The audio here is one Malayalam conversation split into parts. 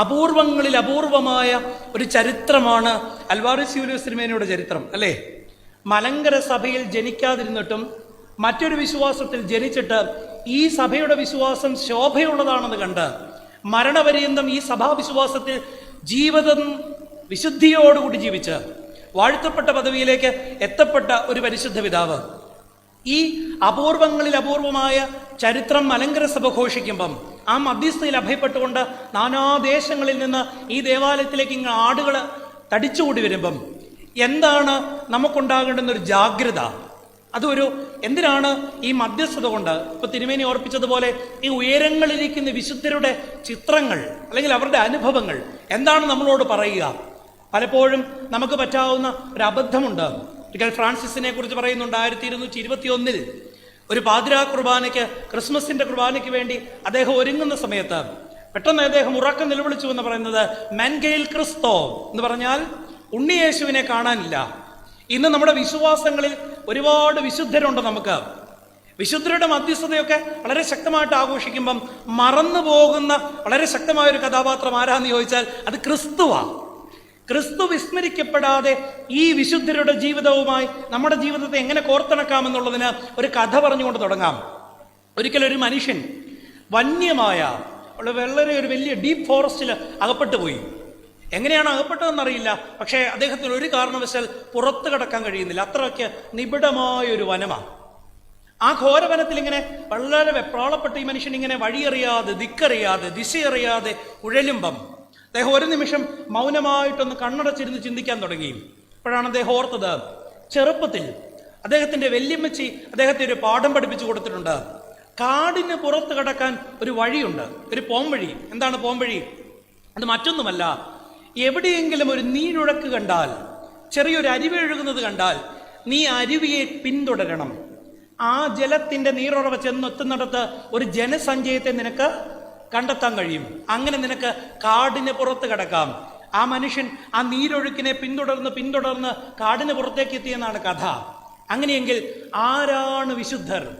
അപൂർവങ്ങളിൽ അപൂർവമായ ഒരു ചരിത്രമാണ് അൽവാറിസ് യൂലിയോസ് സിനിമേനയുടെ ചരിത്രം അല്ലേ? മലങ്കര സഭയിൽ ജനിക്കാതിരുന്നിട്ടും മറ്റൊരു വിശ്വാസത്തിൽ ജനിച്ചിട്ട് ഈ സഭയുടെ വിശ്വാസം ശോഭയുള്ളതാണെന്ന് കണ്ട് മരണപര്യന്തം ഈ സഭാവിശ്വാസത്തിൽ ജീവിതം വിശുദ്ധിയോടുകൂടി ജീവിച്ച് വാഴ്ത്തപ്പെട്ട പദവിയിലേക്ക് എത്തപ്പെട്ട ഒരു പരിശുദ്ധ പിതാവ്. ഈ അപൂർവങ്ങളിൽ അപൂർവമായ ചരിത്രം മലങ്കര സഭ ഘോഷിക്കുമ്പം ആ മധ്യസ്ഥയിൽ അഭയപ്പെട്ടുകൊണ്ട് നാനാദേശങ്ങളിൽ നിന്ന് ഈ ദേവാലയത്തിലേക്ക് ഇങ്ങനെ ആടുകൾ തടിച്ചുകൂടി വരുമ്പം എന്താണ് നമുക്കുണ്ടാകേണ്ടുന്ന ഒരു ജാഗ്രത? അതൊരു എന്തിനാണ് ഈ മധ്യസ്ഥത കൊണ്ട്? ഇപ്പൊ തിരുമേനി ഓർപ്പിച്ചതുപോലെ ഈ ഉയരങ്ങളിലിരിക്കുന്ന വിശുദ്ധരുടെ ചിത്രങ്ങൾ അല്ലെങ്കിൽ അവരുടെ അനുഭവങ്ങൾ എന്താണ് നമ്മളോട് പറയുക? പലപ്പോഴും നമുക്ക് പറ്റാവുന്ന ഒരു അബദ്ധമുണ്ട്. ഒരിക്കൽ ഫ്രാൻസിസിനെ കുറിച്ച് പറയുന്നുണ്ട്. ആയിരത്തി ഇരുന്നൂറ്റി ഇരുപത്തി ഒന്നിൽ ഒരു പാതിരാ കുർബാനയ്ക്ക് ക്രിസ്മസിന്റെ കുർബാനയ്ക്ക് വേണ്ടി അദ്ദേഹം ഒരുങ്ങുന്ന സമയത്ത് പെട്ടെന്ന് അദ്ദേഹം ഉറക്കം നിലവിളിച്ചു എന്ന് പറയുന്നത് മെൻഗെയിൽ ക്രിസ്തോ എന്ന് പറഞ്ഞാൽ ഉണ്ണിയേശുവിനെ കാണാനില്ല. ഇന്ന് നമ്മുടെ വിശ്വാസങ്ങളിൽ ഒരുപാട് വിശുദ്ധരുണ്ട് നമുക്ക്. വിശുദ്ധരുടെ മധ്യസ്ഥതയൊക്കെ വളരെ ശക്തമായിട്ട് ആഘോഷിക്കുമ്പം മറന്നു പോകുന്ന വളരെ ശക്തമായ ഒരു കഥാപാത്രം ആരാന്ന് ചോദിച്ചാൽ അത് ക്രിസ്തുവാ. ക്രിസ്തു വിസ്മരിക്കപ്പെടാതെ ഈ വിശുദ്ധരുടെ ജീവിതവുമായി നമ്മുടെ ജീവിതത്തെ എങ്ങനെ കോർത്തിണക്കാമെന്നുള്ളതിന് ഒരു കഥ പറഞ്ഞുകൊണ്ട് തുടങ്ങാം. ഒരിക്കലും ഒരു മനുഷ്യൻ വന്യമായ വളരെ ഒരു വലിയ ഡീപ്പ് ഫോറസ്റ്റിൽ അകപ്പെട്ടു പോയി. എങ്ങനെയാണ് അകപ്പെട്ടതെന്നറിയില്ല പക്ഷേ അദ്ദേഹത്തിന് ഒരു കാരണവശാൽ പുറത്തു കടക്കാൻ കഴിയുന്നില്ല. അത്രയ്ക്ക് നിബിഡമായ ഒരു വനമാണ് ആ ഘോരവനത്തിൽ ഇങ്ങനെ വളരെ വെപ്രാളപ്പെട്ട് ഈ മനുഷ്യൻ ഇങ്ങനെ വഴിയറിയാതെ ദിക്കറിയാതെ ദിശയറിയാതെ ഉഴലുമ്പം അദ്ദേഹം ഒരു നിമിഷം മൗനമായിട്ടൊന്ന് കണ്ണടച്ചിരുന്ന് ചിന്തിക്കാൻ തുടങ്ങി. അപ്പോഴാണ് അദ്ദേഹം ഓർത്തത് ചെറുപ്പത്തിൽ അദ്ദേഹത്തിന്റെ വെല്ലിയമ്മച്ചി അദ്ദേഹത്തെ ഒരു പാഠം പഠിപ്പിച്ചു കൊടുത്തിട്ടുണ്ട്. കാടിന് പുറത്ത് കടക്കാൻ ഒരു വഴിയുണ്ട് ഒരു പോംവഴി. എന്താണ് പോംവഴി? അത് മറ്റൊന്നുമല്ല എവിടെയെങ്കിലും ഒരു നീരൊഴക്ക് കണ്ടാൽ ചെറിയൊരു അരുവി ഒഴുകുന്നത് കണ്ടാൽ നീ അരുവിയെ പിന്തുടരണം. ആ ജലത്തിന്റെ നീറുറവ ചെന്നെത്തുന്നിടത്ത് ഒരു ജനസഞ്ചയത്തെ നിനക്ക് കണ്ടെത്താൻ കഴിയും. അങ്ങനെ നിനക്ക് കാടിന് പുറത്ത് കിടക്കാം. ആ മനുഷ്യൻ ആ നീരൊഴുക്കിനെ പിന്തുടർന്ന് പിന്തുടർന്ന് കാടിന് പുറത്തേക്ക് എത്തിയെന്നാണ് കഥ. അങ്ങനെയെങ്കിൽ ആരാണ് വിശുദ്ധർ?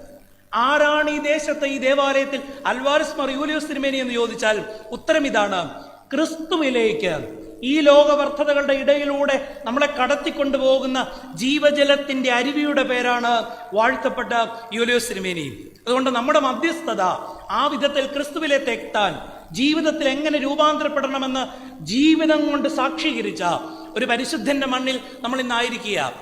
ആരാണ് ഈ ദേശത്തെ ഈ ദേവാലയത്തിൽ അൽവാരിസ് മറിയൂലിയോസ് തിരുമേനി എന്ന് ചോദിച്ചാൽ ഉത്തരം ഇതാണ് ക്രിസ്തുവിലേക്ക്. ഈ ലോകവർദ്ധതകളുടെ ഇടയിലൂടെ നമ്മളെ കടത്തിക്കൊണ്ടുപോകുന്ന ജീവജലത്തിന്റെ അരുവിയുടെ പേരാണ് വാഴ്ത്തപ്പെട്ട യൂലിയോസ് തിരുമേനി. അതുകൊണ്ട് നമ്മുടെ മധ്യസ്ഥത ആ വിധത്തിൽ ക്രിസ്തുവിലെ എത്താൻ ജീവിതത്തിൽ എങ്ങനെ രൂപാന്തരപ്പെടണമെന്ന് ജീവിതം കൊണ്ട് സാക്ഷീകരിച്ച ഒരു പരിശുദ്ധന്റെ മണ്ണിൽ നമ്മൾ ഇന്നായിരിക്കുക